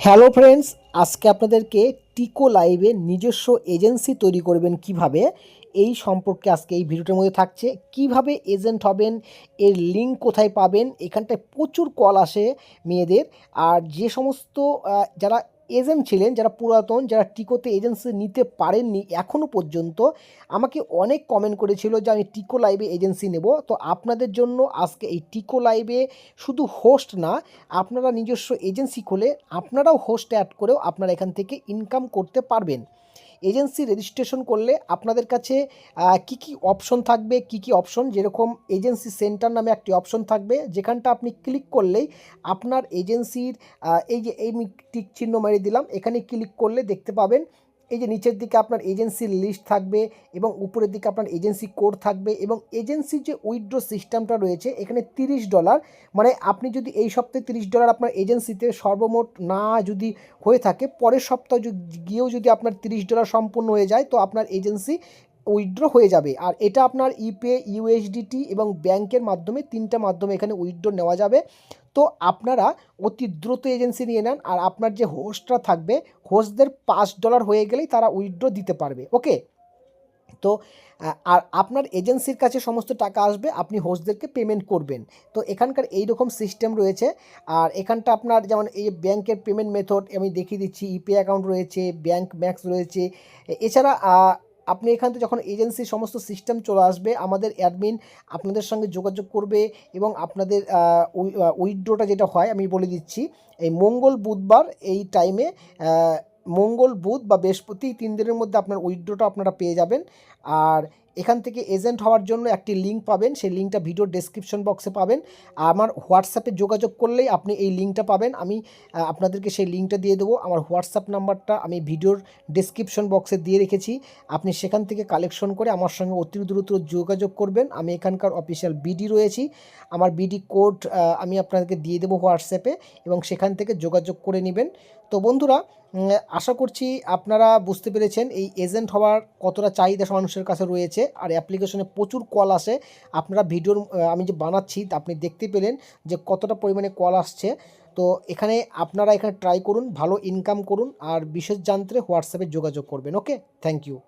Hello friends আজকে আপনাদেরকে টিকো লাইভে নিজস্ব এজেন্সি তৈরি করবেন কীভাবে? এই সম্পর্কে আজকে এই ভিডিওটার মধ্যে থাকছে। কীভাবে এজেন্ট হবেন? এর লিঙ্ক কোথায় পাবেন? এখানটায় প্রচুর কল আসে মেয়েদের। আর যে সমস্ত যারা এজেন্ট ছিলেন, যারা পুরাতন, যারা টিকোতে এজেন্সি নিতে পারেননি এখনও পর্যন্ত, আমাকে অনেক কমেন্ট করেছিল যে আমি টিকো লাইভে এজেন্সি নেব। তো আপনাদের জন্য আজকে এই টিকো লাইভে শুধু হোস্ট না, আপনারা নিজস্ব এজেন্সি খুলে আপনারাও হোস্ট অ্যাড করেও আপনারা এখান থেকে ইনকাম করতে পারবেন। এজেন্সি রেজিস্ট্রেশন করলে আপনাদের কাছে কি কি অপশন থাকবে, কি কি অপশন? যেরকম এজেন্সি সেন্টার নামে একটি অপশন থাকবে, যেখানটা আপনি ক্লিক করলেই আপনার এজেন্সির এই যে এই টিক চিহ্ন মেরে দিলাম, এখানে ক্লিক করলে দেখতে পাবেন এই যে নিচের দিকে আপনার এজেন্সির লিস্ট থাকবে এবং উপরের দিকে আপনার এজেন্সি কোড থাকবে এবং এজেন্সির যে উইথড্র সিস্টেমটা রয়েছে, এখানে তিরিশ ডলার মানে আপনি যদি এই সপ্তাহে তিরিশ ডলার আপনার এজেন্সিতে সর্বমোট না যদি হয়ে থাকে, পরের সপ্তাহ গিয়েও যদি আপনার তিরিশ ডলার সম্পূর্ণ হয়ে যায়, তো আপনার এজেন্সি উইথড্র হয়ে যাবে। আর এটা আপনার ইপে, ইউএসডিটি এবং ব্যাংকের মাধ্যমে তিনটা মাধ্যমে এখানে উইথড্র নেওয়া যাবে। তো আপনারা অতি দ্রুত এজেন্সি নিয়ে নেন আর আপনার যে হোস্টরা থাকবে, হোস্টদের পাঁচ ডলার হয়ে গেলেই তারা উইথড্র দিতে পারবে, ওকে? তো আর আপনার এজেন্সির কাছে সমস্ত টাকা আসবে, আপনি হোস্টদেরকে পেমেন্ট করবেন। তো এখানকার এই রকম সিস্টেম রয়েছে, আর এখানটা আপনার যেমন এই ব্যাংকের পেমেন্ট মেথড আমি দেখিয়ে দিচ্ছি, ইপে অ্যাকাউন্ট রয়েছে, ব্যাংক ম্যাক্স রয়েছে এছাড়া আপনি এখান থেকে যখন এজেন্সির সমস্ত সিস্টেম চলে আসবে, আমাদের অ্যাডমিন আপনাদের সঙ্গে যোগাযোগ করবে এবং আপনাদের উইড্রোটা যেটা হয়, আমি বলে দিচ্ছি, এই মঙ্গল, বুধবার এই টাইমে মঙ্গল, বুধ বা বৃহস্পতি তিন দিনের মধ্যে আপনার উইড্রোটা আপনারা পেয়ে যাবেন। আর এখান থেকে এজেন্ট হওয়ার জন্য একটি লিঙ্ক পাবেন। সেই লিঙ্কটা ভিডিওর ডেসক্রিপশন বক্সে পাবেন। আমার হোয়াটসঅ্যাপে যোগাযোগ করলেই আপনি এই লিঙ্কটা পাবেন। আমি আপনাদেরকে সেই লিঙ্কটা দিয়ে দেবো। আমার হোয়াটসঅ্যাপ নাম্বারটা আমি ভিডিওর ডেসক্রিপশন বক্সে দিয়ে রেখেছি। আপনি সেখান থেকে কালেকশন করে আমার সঙ্গে অতি দ্রুত যোগাযোগ করবেন। আমি এখানকার অফিসিয়াল বিডি রয়েছি। আমার বিডি কোড আমি আপনাদেরকে দিয়ে দেবো হোয়াটসঅ্যাপে এবং সেখান থেকে যোগাযোগ করে নেবেন। তো বন্ধুরা আশা করছি আপনারা বুঝতে পেরেছেন, এই এজেন্ট হওয়ার কতটা চাহিদা মানুষের কাছে রয়েছে। আর অ্যাপ্লিকেশনে প্রচুর কল আসে। আপনারা ভিডিওর আমি যে বানাচ্ছি আপনি দেখতে পেলেন যে কতটা পরিমাণে কল আসছে। তো এখানে আপনারা এখানে ট্রাই করুন, ভালো ইনকাম করুন, আর বিশেষ জানতে হোয়াটসঅ্যাপে যোগাযোগ করবেন ওকে থ্যাংক ইউ